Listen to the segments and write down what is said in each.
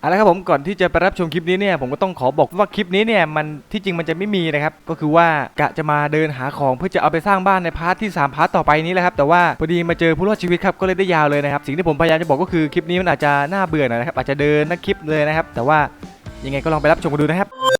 เอาละครับผมก่อนที่จะไปรับชมคลิปนี้เนี่ยผมก็ต้องขอบอกว่าคลิปนี้เนี่ยมันที่จริงมันจะไม่มีนะครับก็คือว่ากะจะมาเดินหาของเพื่อจะเอาไปสร้างบ้านในพาร์ทที่ 3 พาร์ทต่อไปนี้แหละครับแต่ว่าพอดีมาเจอผู้รอดชีวิตครับก็เลยได้ยาวเลยนะครับสิ่งที่ผมพยายามจะบอกก็คือคลิปนี้มันอาจจะน่าเบื่อหน่อยนะครับอาจจะเดินนักคลิปเลยนะครับแต่ว่ายังไงก็ลองไปรับชมกันดูนะครับ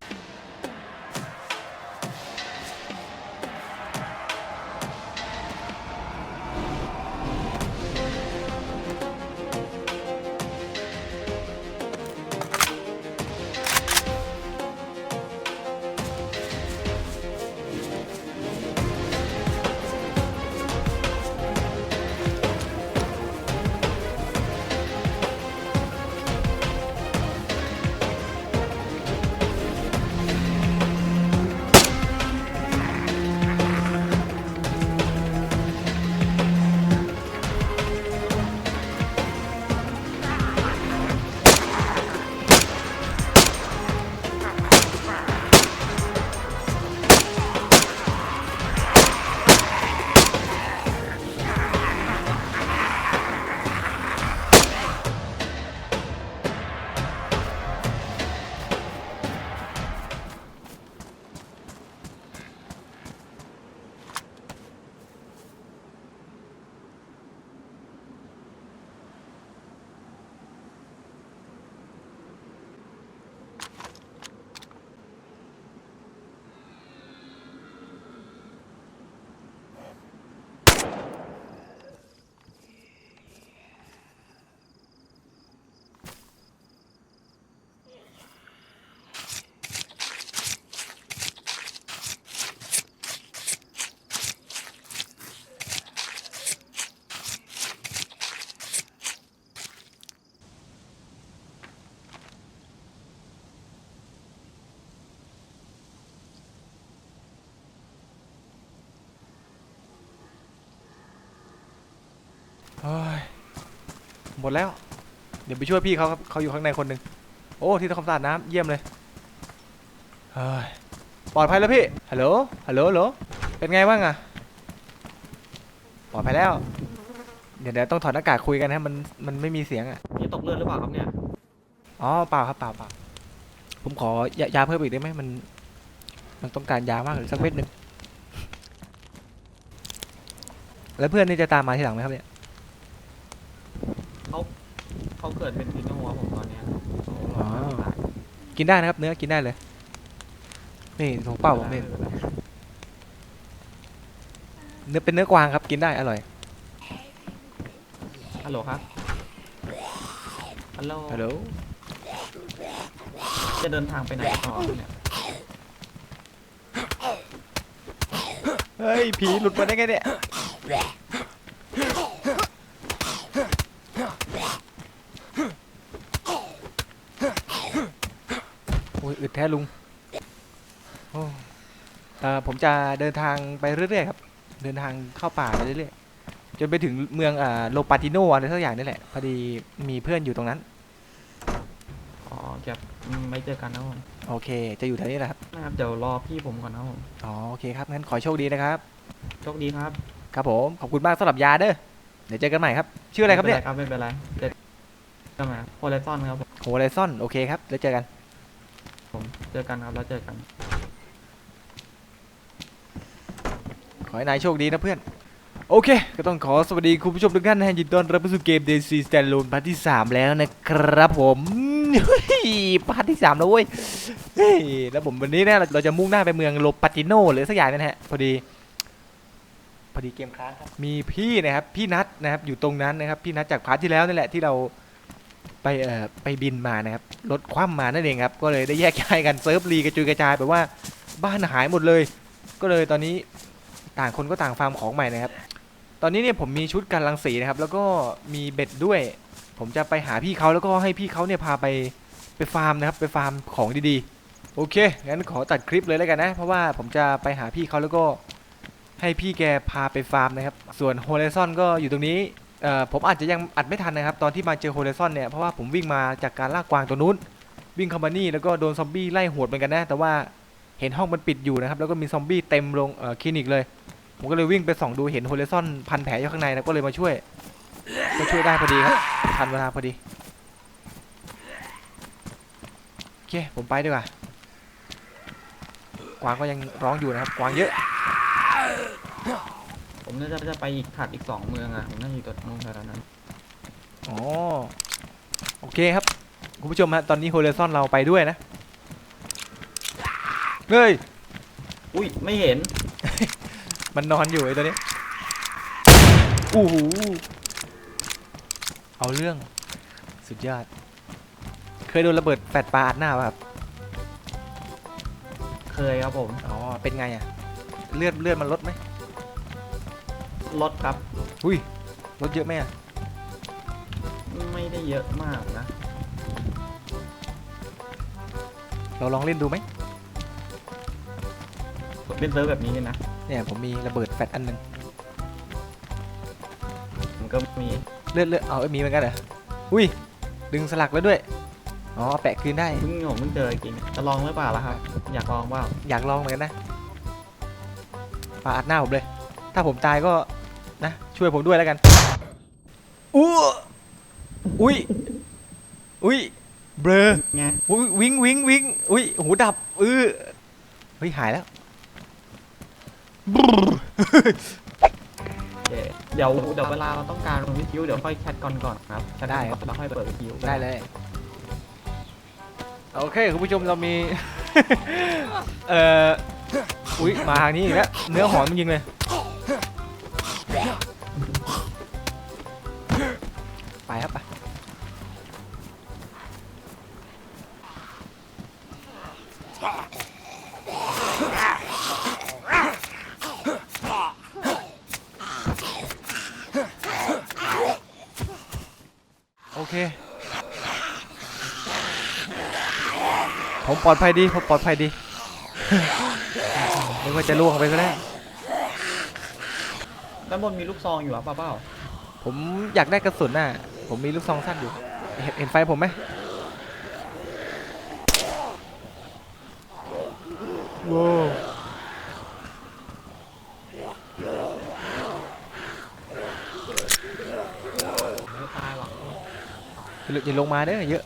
หมดแล้ว เดี๋ยวไปช่วยพี่เขาครับเขาอยู่ข้างในคนหนึ่งโอ้ที่ทำความสะอาดน้ำเยี่ยมเลยเฮ้ยปลอดภัยแล้วพี่ฮัลโหลฮัลโหลฮัลโหลเป็นไงบ้างอะปลอดภัยแล้ว เดี๋ยวเดี๋ยวต้องถอดหน้ากากคุยกันนะมันมันไม่มีเสียงอะนี่ตกเลือดหรือเปล่าครับเนี่ยอ๋อเปล่าครับเปล่าเปล่าผมขอยายาเพิ่มอีกได้ไหมมัน มันต้องการยามากเลยสักเม็ดหนึ่งแล้วเพื่อนนี่จะตามมาทีหลังไหมครับเนี่ย เขาเกิดเป็นพิษในหัวผมตอนเนี้ย อ๋อ กินได้นะครับ เนื้อกินได้เลย นี่ของเป้าผมนี่เนื้อเป็นเนื้อกวางครับ กินได้อร่อยฮัลโหลครับฮัลโหลฮัลโหลจะเดินทางไปไหนต่อเนี่ยเฮ้ยผีหลุดมาได้ไงเนี่ยโอ้ยอึด แท้ลุงโอ้เอ่อผมจะเดินทางไปเรื่อยๆครับ เดินทางเข้าป่าไปเรื่อยๆ จนไปถึงเมืองอ่าโลปาติโนอะไรสักอย่างนี่แหละ พอดีมีเพื่อนอยู่ตรงนั้น อ๋อจะไม่เจอกันนะผมโอเค จะอยู่แถวนี้แหละครับ นะครับเดี๋ยวรอพี่ผมก่อนนะผมอ๋อ โอเคครับ งั้นขอโชคดีนะครับ โชคดีครับครับผม ขอบคุณมากสำหรับยาเด้อ เดี๋ยวเจอกันใหม่ครับ ชื่ออะไรครับเนี่ย ไม่เป็นไรครับไม่เป็นไรเด็ดก็มาโฮเลซอนครับผม โฮไลซอน โอเคครับ แล้วเจอกันผม เจอกันครับแล้วเจอกัน ขอให้นายโชคดีนะเพื่อน โอเค ก็ต้องขอสวัสดีคุณผู้ชมทุกท่านนะฮะยินดีต้อนรับเข้าสู่เกม DC Standalone พาร์ทที่ 3 แล้วนะครับผมเฮ้ยพาร์ทที่ 3 แล้วเว้ยเฮ้ยแล้วผมวันนี้เนี่ยเราจะมุ่งหน้าไปเมืองโลปาติโนหรือสักอย่างนั่นฮะ พอดี พอดีเกมค้างครับ มีพี่นะครับ พี่นัทนะครับ อยู่ตรงนั้นนะครับ พี่นัทจากพาร์ทที่แล้วนั่แหละที่เรา ไปเอ่อไปบินมานะครับรถคว่ำมานั่นเองครับ ก็เลยได้แยกย้ายกันเซิร์ฟรีกระจุยกระจายแบบว่าบ้านหายหมดเลย ก็เลยตอนนี้ต่างคนก็ต่างฟาร์มของใหม่นะครับ ตอนนี้เนี่ยผมมีชุดกันรังสีนะครับ แล้วก็มีเบ็ดด้วย ผมจะไปหาพี่เขาแล้วก็ให้พี่เขาเนี่ยพาไปไปฟาร์มนะครับ ไปฟาร์มของดีๆ โอเค งั้นขอตัดคลิปเลยแล้วกันนะ เพราะว่าผมจะไปหาพี่เขาแล้วก็ให้พี่แกพาไปฟาร์มนะครับ ส่วนโฮ r ซอนก็อยู่ตรงนี้ เอ่อผมอาจจะยังอัดไม่ทันนะครับ ตอนที่มาเจอโฮ r ซอนเนี่ยเพราะว่าผมวิ่งมาจากการล่ากวางตัวนู้น วิ่งเข้ามานี่แล้วก็โดนซอมบี้ไล่หวดเหมือนกันนะ แต่ว่าเห็นห้องมันปิดอยู่นะครับ แล้วก็มีซอมบี้เต็มโรงเอ่อคลินิกเลย ผมก็เลยวิ่งไปส่องดูเห็นโฮเลซอนพันแผลอยู่ข้างในนะก็เลยมาช่วยก็ช่วยได้พอดีครับทันเวลาพอดีโอเคผมไปดีกว่ากวางก็ยังร้องอยู่นะครับกวางเยอะ ผมน่าจะจะไปอีกถัดอีกสองเมืองอะ ผมน่าจะอยู่ตรงนู้นแถวๆนั้น อ๋อโอเคครับ คุณผู้ชมฮะตอนนี้โฮเลซอนเราไปด้วยนะเฮ้ยอุ้ย ไม่เห็น มันนอนอยู่ไอ้ตัวนี้อู้หูเอาเรื่องสุดยอด เคยโดนระเบิดแฟดปลาอัดหน้าป่ะครับเคยครับผม อ๋อเป็นไงอะเลือดเลือดมันลดไหม รถครับ อุ้ยลดเยอะไหมอะไม่ได้เยอะมากนะ เราลองเล่นดูไหมเป็นเซิร์ฟแบบนี้เนี่ยนะ เนี่ยผมมีระเบิดแฟดอันหนึ่งมันก็มีเลือดเลือดเอาเอ้ยมีเหมือนกันเหรออุ้ยดึงสลักแล้วด้วยอ๋อแปะคืนได้ เพิ่งผมเพิ่งเจอจริงจะลองหรือเปล่าล่ะครับ อยากลองเปล่าอยากลองเหมือนกันนะปาอัดหน้าผมเลย ถ้าผมตายก็ นะช่วยผมด้วยแล้วกันอู้อุ้ยอุ้ยเบลอไงอุ้ยวิงวิงวิงอุ้ยหูดับเออเฮ้ยหายแล้วเดี๋ยวเดี๋ยวเดี๋ยวเวลาเราต้องการวิทยุเดี๋ยวค่อยแชทก่อนก่อนครับแชทได้ก่อนแล้วค่อยเปิดวิทยุได้เลยโอเคคุณผู้ชมเรามีเอ่ออุ้ยมาทางนี้อีกแล้วเนื้อหอมจริงๆเลย ไปครับไปโอเค ผมปลอดภัยดี ผมปลอดภัยดี นึกว่าจะล่วงไปซะแล้วด้านบนมีลูกซองอยู่อะเปล่าเปล่า ผมอยากได้กระสุนน่ะ ผมมีลูกซองสั้นอยู่ เห็นเห็นไฟผมไหมว้าวไม่ตายหรอกอย่าอย่าลงมาเด้อเยอะ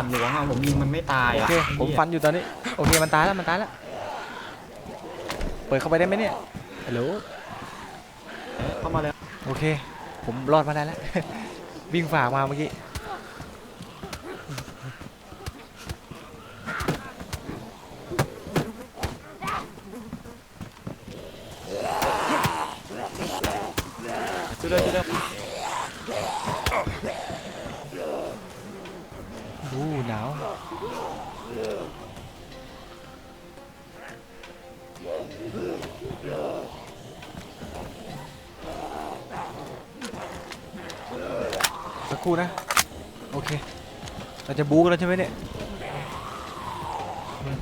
าดหลวงอะผมยิงมันไม่ตายโออะเคผมฟันอยู่ตอนนี้โอเคมันตายแล้วมันตายแล้วเปิดเข้าไปได้ไหมเนี่ยฮัลโหลเอ๊ะเข้ามาเลยโอเค ผมรอดมาได้แล้ว วิ่งฝ่ามาเมื่อกี้ ครู่นะ โอเค เราจะบู๊กันแล้วใช่ไหมเนี่ย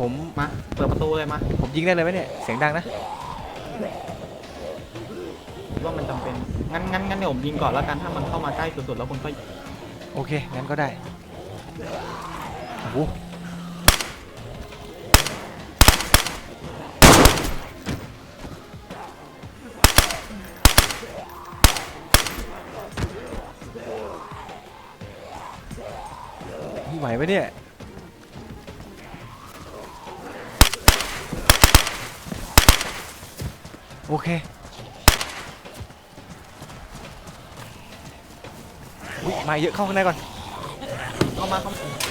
ผมมา เปิดประตูเลยมา ผมยิงได้เลยไหมเนี่ย เสียงดังนะคิดว่ามันจำเป็น งั้นงั้นงั้นเดี๋ยวผมยิงก่อนแล้วกัน ถ้ามันเข้ามาใกล้สุดๆแล้วคุณก็โอเค งั้นก็ได้ ไหมเนี่ย โอเคอุ้ยมาเยอะเข้าข้างในก่อน เข้ามาเข้ามา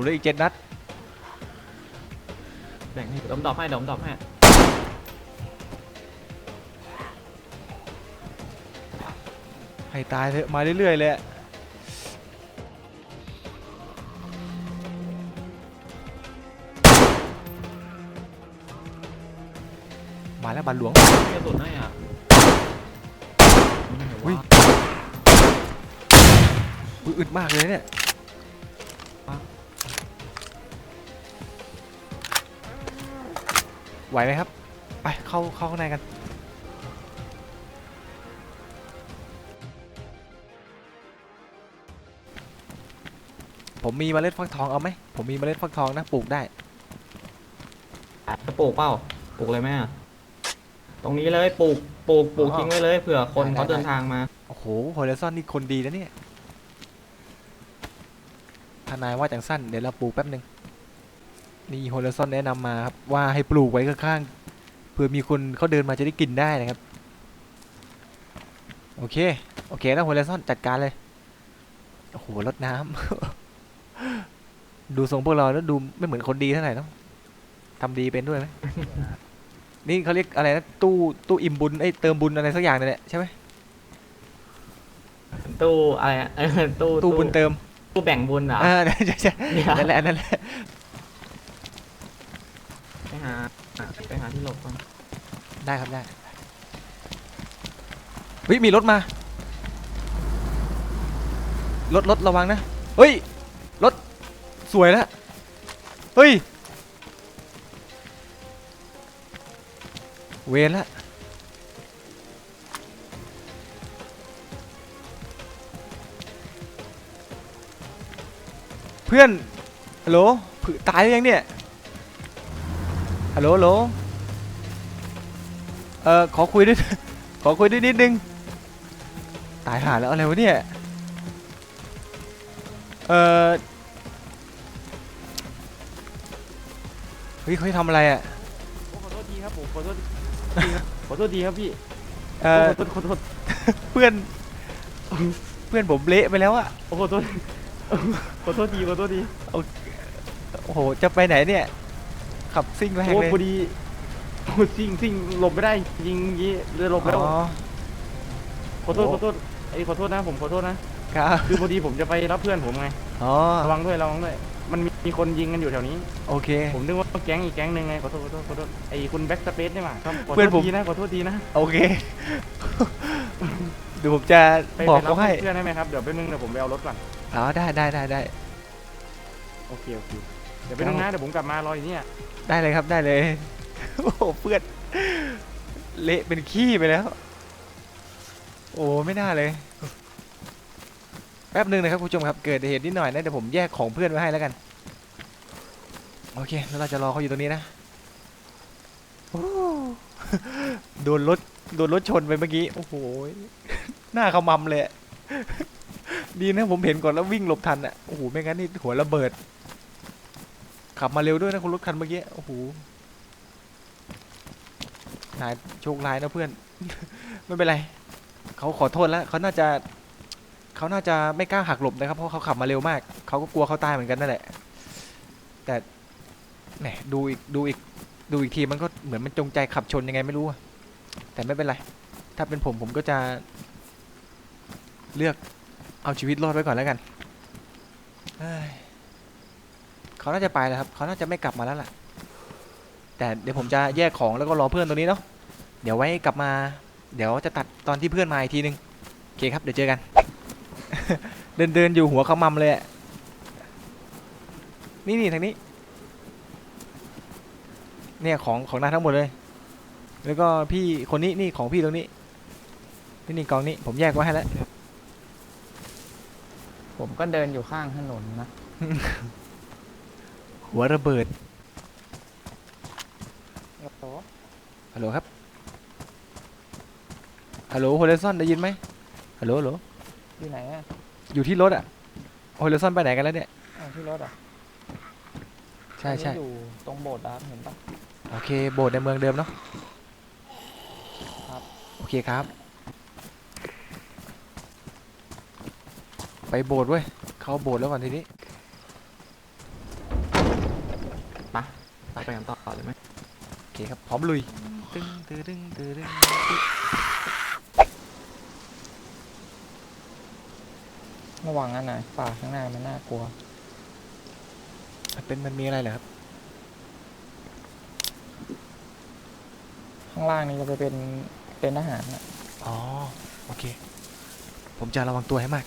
เหลืออีกเจ็ดนัดแบ่งให้เดี๋ยวผมดรอปให้เดี๋ยวผมดรอปให้ให้ตายเถอะมาเรื่อยๆเลยอะมาแล้วบันหลวงมีกระสุนให้อะอุ๊ยอุ๊ยอึดมากเลยเนี่ย ไหวไหมครับ ไปเข้าเข้าข้างในกันผมมีเมล็ดฟักทองเอาไหม ผมมีเมล็ดฟักทองนะปลูกได้จะปลูกเปล่าปลูกเลยไหมอะตรงนี้เลยปลูกปลูกปลูกอ๋อทิ้งไว้เลยเผื่อคนได้เขาได้เดินทางมา โอ้โหโฮเลซอนนี่คนดีนะเนี่ยทนายว่าจังสั้นเดี๋ยวเราปลูกแป๊บหนึ่ง นี่โฮเลซอนแนะนำมาครับว่าให้ปลูกไว้ข้างๆเผื่อมีคนเขาเดินมาจะได้กินได้นะครับ โอเค โอเคแล้วโฮเลซอนจัดการเลย โอ้โหรดน้ำ ดูทรงพวกเราแล้วดูไม่เหมือนคนดีเท่าไหร่เนอะทำดีเป็นด้วยไหม นี่เขาเรียกอะไรนะตู้ตู้อิ่มบุญไอ้ยเติมบุญอะไรสักอย่างนี่นแหละใช่ไหมตู้อะไรอะเออตู้ตู้บุญเติมตู้แบ่งบุญเหรอ อ่าใช่ใช่เนี่ยนั่นแหละนั่นแหละ ไปหาไปหาที่ห ลบก่อนได้ครับได้เฮ้ยมีรถมา รถรถระวังนะ เฮ้ย รถ สวยแล้ว เฮ้ย เวรละเพื่อน ฮัลโหล ตายหรือยังเนี่ย ฮัลโหลฮัลโหล เออขอคุยด้วย ขอคุยด้วยนิดนึง ตายหาแล้วอะไรวะเนี่ย เออเฮ้ยเขาให้ทำอะไรอะ ขอโทษทีครับผมขอโทษทีครับขอโทษทีครับพี่เออขอโทษขอโทษเพื่อน เพื่อนผมเละไปแล้วอะโอ้ขอโทษขอโทษทีขอโทษทีโอ้โห จะไปไหนเนี่ย ขับซิ่งแรงโอ้เลยพอดี โอ้ซิ่งซิ่งหลบไม่ได้ยิงยี้เลยหลบแล้วอ๋อขอโทษโอ้ขอโทษไอ้ยขอโทษนะผมขอโทษนะครับ คือพอดีผมจะไปรับเพื่อนผมไงอ๋อ ระวังด้วยระวังด้วยมันมีมีคนยิงกันอยู่แถวนี้ โอเค ผมนึกว่าแก๊งอีกแก๊งหนึ่งไงขอโทษขอโทษขอโทษไอ้คุณแบ็กสเปซนี่หว่าครับขอเพื่อนโทผษม ทีนะขอโทษทีนะโอเค เดี๋ยวผมจะไปบอกไปรับเขาให้ เพื่อนได้ไหมครับเดี๋ยวแป๊บนึงเดี๋ยวผมไปเอารถก่อนอ๋อ ได้ได้ได้ได้ โอเคโอเคเดี๋ยวไปบนึงนะเดี๋ยวผมกลับมารออยู่เนี่ยได้เลยครับ ได้เลย โอ้โหเพื่อนเละเป็นขี้ไปแล้ว โอ้ไม่น่าเลย แป๊บหนึ่งนะครับคุณผู้ชมครับ เกิดเหตุนิดหน่อยนะเดี๋ยวผมแยกของเพื่อนไว้ให้แล้วกัน โอเค แล้วเราจะรอเขาอยู่ตรงนี้นะโอ้โดนรถโดนรถชนไปเมื่อกี้ โอ้โห หน้าขมำเลย ดีนะผมเห็นก่อนแล้ววิ่งหลบทันอะ โอ้โห ไม่งั้นนี่หัวระเบิด ขับมาเร็วด้วยนะคุณรถคันเมื่อกี้ โอ้โห นายโชคร้ายนะเพื่อน ไม่เป็นไรเขาขอโทษแล้วเขาน่าจะเขาน่าจะไม่กล้าหักหลบนะครับเพราะเขาขับมาเร็วมากเขาก็กลัวเขาตายเหมือนกันนั่นแหละ แต่แหมดูอีกดูอีกดูอีกทีมันก็เหมือนมันจงใจขับชนยังไงไม่รู้แต่ไม่เป็นไร ถ้าเป็นผมผมก็จะ เลือกเอาชีวิตรอดไว้ก่อนแล้วกันเฮ้ยเขาน่าจะไปแล้วครับเขาน่าจะไม่กลับมาแล้วล่ะ แต่เดี๋ยวผมจะแยกของแล้วก็รอเพื่อนตรงนี้เนาะเดี๋ยวไว้กลับมา เดี๋ยวจะตัดตอนที่เพื่อนมาอีกทีนึงโอเคครับเดี๋ยวเจอกัน เดินเดินอยู่หัวขมำเลยอะนี่นี่ทางนี้ เนี่ยของของนายทั้งหมดเลย แล้วก็พี่คนนี้นี่ของพี่ตรงนี้นี่นี่กองนี้ผมแยกไว้ให้แล้วผมก็เดินอยู่ข้างถนนนะ หัวระเบิด โอ้โห ฮัลโหลครับ ฮัลโหลโฮเลซอนได้ยินไหมฮัลโหลฮัลโหลอยู่ไหนอะอยู่ที่รถอะโฮเลซอนไปไหนกันแล้วเนี่ย อ้าวที่รถอะใช่ใช่อันนี้อยู่ตรงโบสถ์นะครับเห็นปะ โอเคโบสถ์ในเมืองเดิมเนาะครับ โอเคครับ ไปโบสถ์เว้ย เขาเข้าโบสถ์แล้วก่อนทีนี้ไปไปไปกันต่อเลยไหมโอเคครับ พร้อมลุย ตึงตึงตึงตึงตึงระวังอันไหนป่าข้างหน้ามันน่ากลัวเป็นมันมีอะไรเหรอครับ ข้างล่างนี่จะไปเป็นเป็นอาหารน่ะอ๋อ โอเค ผมจะระวังตัวให้มาก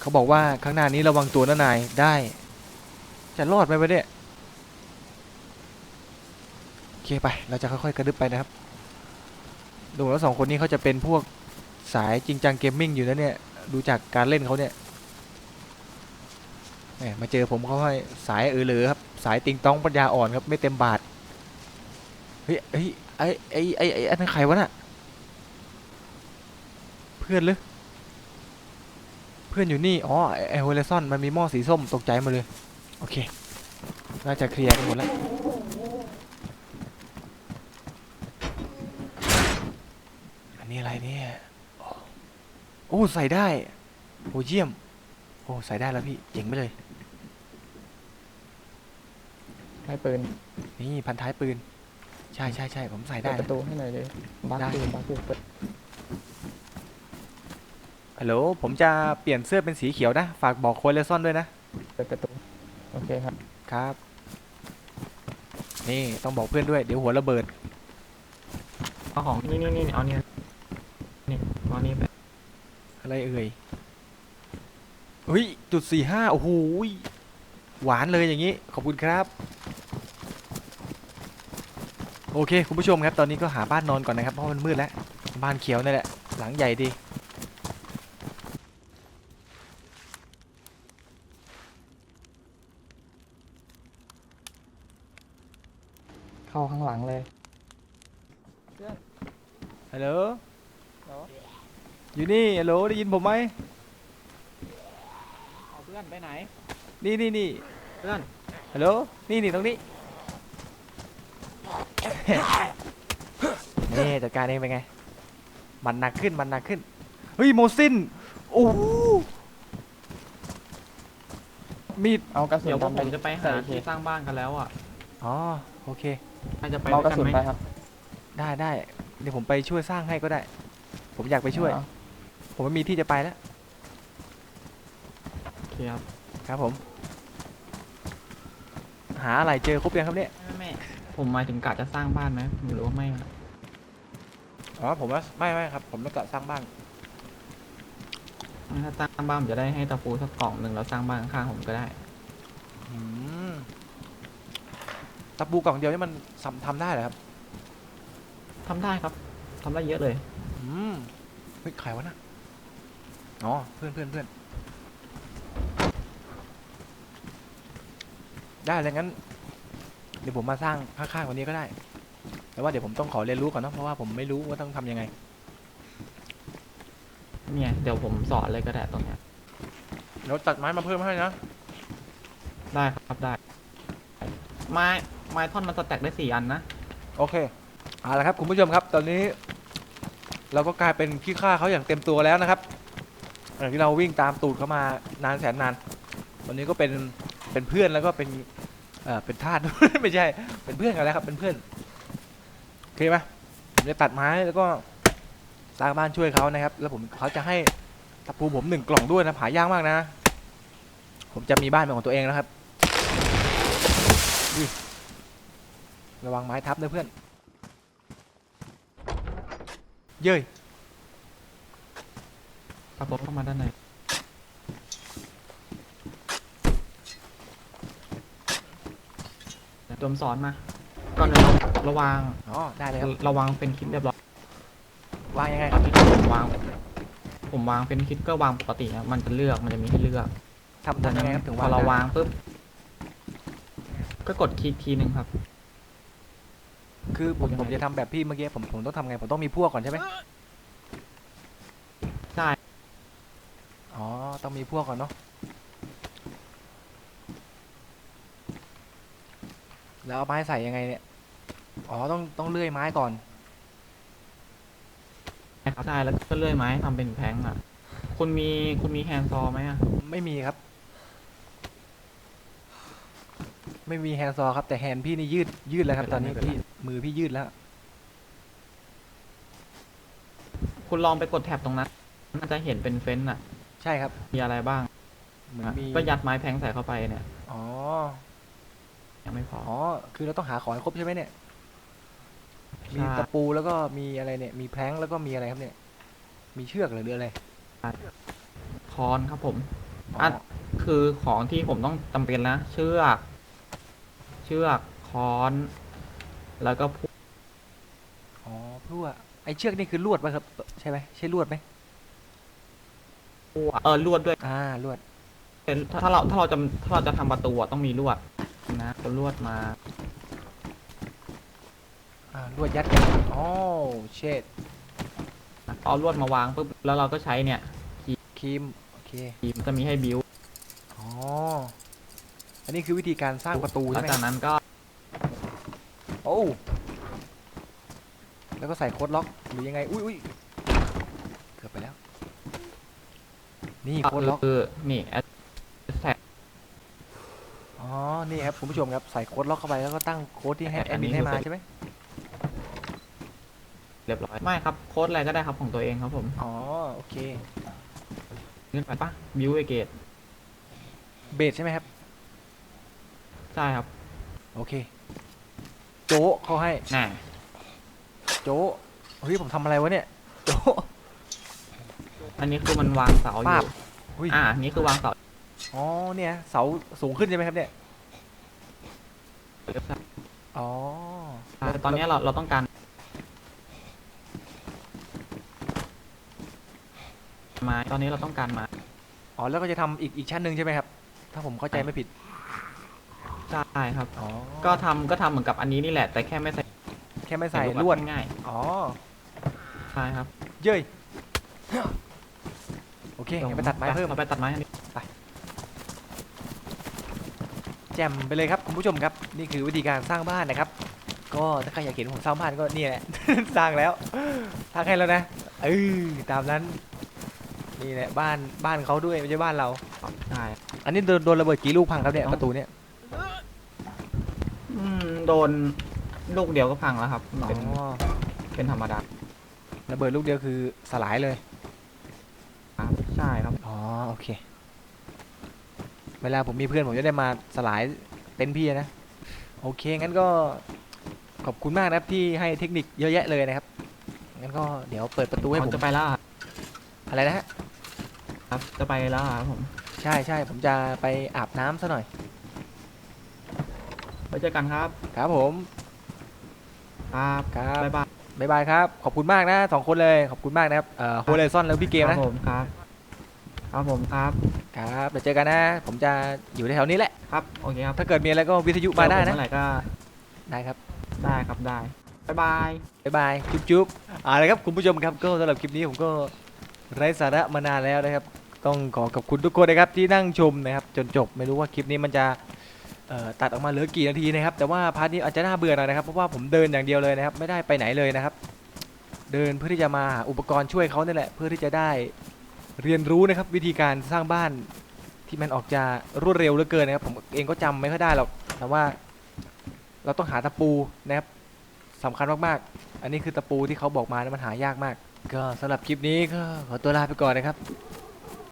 เขาบอกว่าข้างหน้านี้ระวังตัวนะนายได้ จะรอดไหมวะเนี่ย เคไป เราจะค่อยๆกระดึบไปนะครับ ดูแล้วสองคนนี้เขาจะเป็นพวกสายจริงจังเกมมิ่งอยู่นะเนี่ย ดูจากการเล่นเขาเนี่ยมมาเจอผมเขาให้สายเออเหลือครับ สายติงต้องปัญญาอ่อนครับ ไม่เต็มบาท เฮ้ยเฮ้ยไอ้ไอ้ไอ้ไอ้อันนั้นใครวะน่ะ เพื่อนหรือ เพื่อนอยู่นี่ อ๋อ ไอโฮเลซอนมันมีหม้อสีส้มตกใจมาเลย โอเค น่าจะเคลียร์กันหมดแล้ว อันนี้อะไร เนี่ย โอ้ใส่ได้ โอ้เยี่ยม โอ้ใส่ได้แล้วพี่เจ๋งไปเลย ให้ปืนนี่พันท้ายปืน ใช่ใช่ใช่ผมใส่เปิได้ดประตูให้หน่อยเลยบักได้ อยู่บักอยู่เปิดฮัลโหลผมจะเปลี่ยนเสื้อเป็นสีเขียวนะ ฝากบอกโคเลซอนด้วยนะ เปิดประตูโอเคครับครับ นี่ต้องบอกเพื่อนด้วย เดี๋ยวหัวระเบิด เอาของนี่นี่นี่เอาเนี่ยนี่เอานี่ไป อะไรเอ่ยเฮ้ยจุดสี่ห้าโอ้โหหวานเลยอย่างนี้ ขอบคุณครับ โอเค คุณผู้ชมครับ ตอนนี้ก็หาบ้านนอนก่อนนะครับ เพราะมันมืดแล้ว บ้านเขียวนี่แหละ หลังใหญ่ดี เข้าข้างหลังเลย ฮัลโหล อยู่นี่ฮัลโหลได้ยินผมไหมเอาเพื่อนไปไหน นี่นี่นี่เพื่อน ฮัลโหลนี่นี่ตรงนี้ นี่จัดการเองเป็นไง มันหนักขึ้นมันหนักขึ้น เฮ้ยโมซินโอ้โหมีดเอากระสุนเดี๋ยวพวกดำผมจะไปหาใส่ที่สร้างบ้านกันแล้วอะอ๋อโอเคใครจะไปเอาด้วยกระสุนไหมไปครับ ได้ได้เดี๋ยวผมไปช่วยสร้างให้ก็ได้ ผมอยากไปช่วยเอา ผมไม่มีที่จะไปแล้ว โอเคครับ ครับผม หาอะไรเจอครบยังครับเนี่ยแม่แม่ผมหมายถึงกะจะสร้างบ้านไหมหรือว่าไม่อะอ๋อ ผมว่าไม่ไม่ครับ ผมต้องกะสร้างบ้าน ถ้าสร้างบ้านผมจะได้ให้ตะปูสักกล่องหนึ่งแล้วสร้างบ้านข้างๆผมก็ได้ อืมตะปูกล่องเดียวนี่มันสำทำได้เหรอครับ ทำได้ครับ ทำได้เยอะเลย อืมเฮ้ยใครวะน่ะ อ๋อ เพื่อนเพื่อนเพื่อนได้เลยงั้น เดี๋ยวผมมาสร้างข้างๆวันนี้ก็ได้ แต่ว่าเดี๋ยวผมต้องขอเรียนรู้ก่อนเนอะเพราะว่าผมไม่รู้ว่าต้องทำยังไง เนี่ยเดี๋ยวผมสอนเลยก็ได้ตรงเนี้ยเดี๋ยวตัดไม้มาเพิ่มให้นะ ได้ครับได้ ไม้ไม้ท่อนมันสแต็กได้สี่อันนะ โอเคเอาละครับคุณผู้ชมครับ ตอนนี้ เราก็กลายเป็นขี้ข้าเขาอย่างเต็มตัวแล้วนะครับ หลังที่เราวิ่งตามตูดเขามานานแสนนาน วันนี้ก็เป็นเป็นเพื่อนแล้วก็เป็นเอ่อเป็นทาส ไม่ใช่ เป็นเพื่อนกันแล้วครับ เป็นเพื่อนโอเคไหมผมจะตัดไม้แล้วก็สร้างบ้านช่วยเขานะครับ แล้วผมเขาจะให้ตะปูผมหนึ่งกล่องด้วยนะหายากมากนะ ผมจะมีบ้านเป็นของตัวเองนะครับอุ๊ยระวังไม้ทับนะเพื่อน เย้ย ครับผมเข้ามาด้านในเดี๋ยวตัวสอนมา ก่อนเดี๋ยวเราระวางอ๋อ ได้เลยครับ ระวังเป็นคลิปเรียบร้อยวางยังไงครับผมวาง ผมวางเป็นคลิปก็วางปกตินะมันจะเลือก มันจะมีให้เลือกทำทำยังไงครับถึงพวาองเราได้วางปุ๊บ ก็กดคลิกทีหนึ่งครับ คือผมผมจะทำแบบพี่เมื่อกี้ผมผมต้องทำไง ผมต้องมีพวกก่อนใช่ไหม ใช่ อ๋อ ต้องมีพวกก่อนเนาะแล้วเอาไม้ใส่ยังไงเนี่ย อ๋อ ต้องต้องเลื่อยไม้ก่อนใช่แล้วก็เลื่อยไม้ทำเป็นแผงอะ คุณมีคุณมีแฮนด์ซอว์ไหมอะ ไม่มีครับ ไม่มีแฮนด์ซอว์ครับ แต่แฮนด์พี่นี่ยืดยืดแล้วครับ ตอนนี้พี่มือพี่ยืดแล้ว คุณลองไปกดแท็บตรงนั้นน่าจะเห็นเป็นเฟ้นต์อะ ใช่ครับ มีอะไรบ้างเหมือนอะมี ก็ยัดไม้แพงใส่เข้าไปเนี่ย อ๋อ ยังไม่พอ อ๋อ คือเราต้องหาของให้ครบใช่ไหมเนี่ย มีใช่ตะปูแล้วก็มีอะไรเนี่ย มีแพร้งแล้วก็มีอะไรครับเนี่ย มีเชือกหรือหรืออะไรคอนครับผมอ๋ออะคือของที่ผมต้องจำเป็นนะ เชือก เชือกค้อน แล้วก็พวกอ๋อพลั่วไอเชือกนี่คือลวดป่ะครับ ใช่ไหมใช่ลวดไหม เออลวดด้วยอ่าลวดเป็นถ้าถ้าเราถ้าเราจะถ้าเราจะทำประตูอะต้องมีลวดนะก็ลวดมาอ่าลวดยัดกันอ๋อเชดเอาลวดมาวางปุ๊บแล้วเราก็ใช้เนี่ยครีมโอเคทีมจะมีให้บิวอ๋ออันนี้คือวิธีการสร้างประตูหลัใช่งไหมจากนั้นก็โอ้แล้วก็ใส่โค้ดล็อกหรือยังไงอุ้ยอุ้ยเกือบไปแล้ว นี่โค้ดล็อกคือนี่แอดแท็กอ๋อ นี่ครับคุณผู้ชมครับใส่โค้ดล็อกเข้าไปแล้วก็ตั้งโค้ดที่ให้แอดมินให้มาใช่ไหมเรียบร้อยไม่ครับโค้ดอะไรก็ได้ครับของตัวเองครับผมอ๋อโอเคขึ้นไปปะบิวเอเกตเบสใช่ไหมครับใช่ครับ โอเค โจะเขาให้น่ะโจะเฮ้ยผมทำอะไรวะเนี่ย โจะ อันนี้คือมันวางเสาอปาบยู่อุ้ยอ่าอันนี้คือวางเสาอ๋อเนี่ยเสาสูงขึ้นใช่ไหมครับเนี่ยอ๋อแต่ตอนนี้เราเราต้องการ ไม้ ตอนนี้เราต้องการไม้อ๋อแล้วก็จะทำอีกอีกชั้นหนึ่งใช่ไหมครับ ถ้าผมเข้าใจไม่ผิดใช่ครับ อ๋อก็ทำก็ทำเหมือนกับอันนี้นี่แหละ แต่แค่ไม่ใส่แค่ไม่ใส่ลูกลวด ง่ายอ๋อ ๆใช่ครับ เย้ย โอเคงั้นไปตัดไม้เพิ่มเราไปตัดไม้อันนี้แจ่มไปเลยครับคุณผู้ชมครับ นี่คือวิธีการสร้างบ้านนะครับ ก็ถ้าใครอยากเห็นผมสร้างบ้านก็นี่แหละ สร้างแล้วสร้างให้แล้วนะเออตามนั้นนี่แหละบ้านบ้านเขาด้วยไม่ใช่บ้านเรา ใช่อันนี้โดนโดนระเบิดกี่ลูกพังครับเนี่ยประตูเนี่ยอืมโดนลูกเดียวก็พังแล้วครับ อ๋อเป็นเป็นธรรมดา ระเบิดลูกเดียวคือสลายเลยครับ ใช่ครับ อ๋อโอเค เวลาผมมีเพื่อนผมจะได้มาสลายเต็นท์พี่นะ โอเคงั้นก็ขอบคุณมากนะครับที่ให้เทคนิคเยอะแยะเลยนะครับ งั้นก็เดี๋ยวเปิดประตูให้ผผมมจะไปแล้วอะอะไรนะฮะ ครับ จะไปแล้วอะครับผมใช่ใช่ผมจะไปอาบน้ำซะหน่อย ไว้เจอกันครับ ครับผม ครับครับ บ๊ายบายบ๊ายบายครับ ขอบคุณมากนะสองคนเลย ขอบคุณมากนะครับเอ่อโฮเลซอนแล้วพี่เกมครันะบผมครับ ครับผมครับ ครับเดี๋ยวเจอกันนะ ผมจะอยู่แถวๆนี้แหละ ครับโอเคครับถ้าเกิดมีอะไรก็วิทยุมาได้เจอผนะเมื่อไหร่ก็ได้ครับ ได้ครับได้บ๊ายบาย บ๊ายบาย จุ๊บจุ๊บเอาละครับคุณผู้ชมครับก็สำหรับคลิปนี้ผมก็ไร้สาระมานานแล้วนะครับ ต้องขอขอบคุณทุกคนนะครับที่นั่งชมนะครับ จนจบไม่รู้ว่าคลิปนี้มันจะเอ่อตัดออกมาเหลือกี่นาทีนะครับ แต่ว่าพาร์ทนี้อาจจะน่าเบื่อหน่อยนะครับเพราะว่าผมเดินอย่างเดียวเลยนะครับ ไม่ได้ไปไหนเลยนะครับ เดินเพื่อที่จะมาหาอุปกรณ์ช่วยเขานี่แหละเพื่อที่จะได้ เรียนรู้นะครับวิธีการสร้างบ้านที่มันออกจะรวดเร็วเหลือเกินนะครับผมเองก็จำไม่ค่อยได้หรอกแต่ว่า เราต้องหาตะปูนะครับสำคัญมากๆ อันนี้คือตะปูที่เขาบอกมานะมันหายากมาก ก็สำหรับคลิปนี้ก็ขอตัวลาไปก่อนนะครับ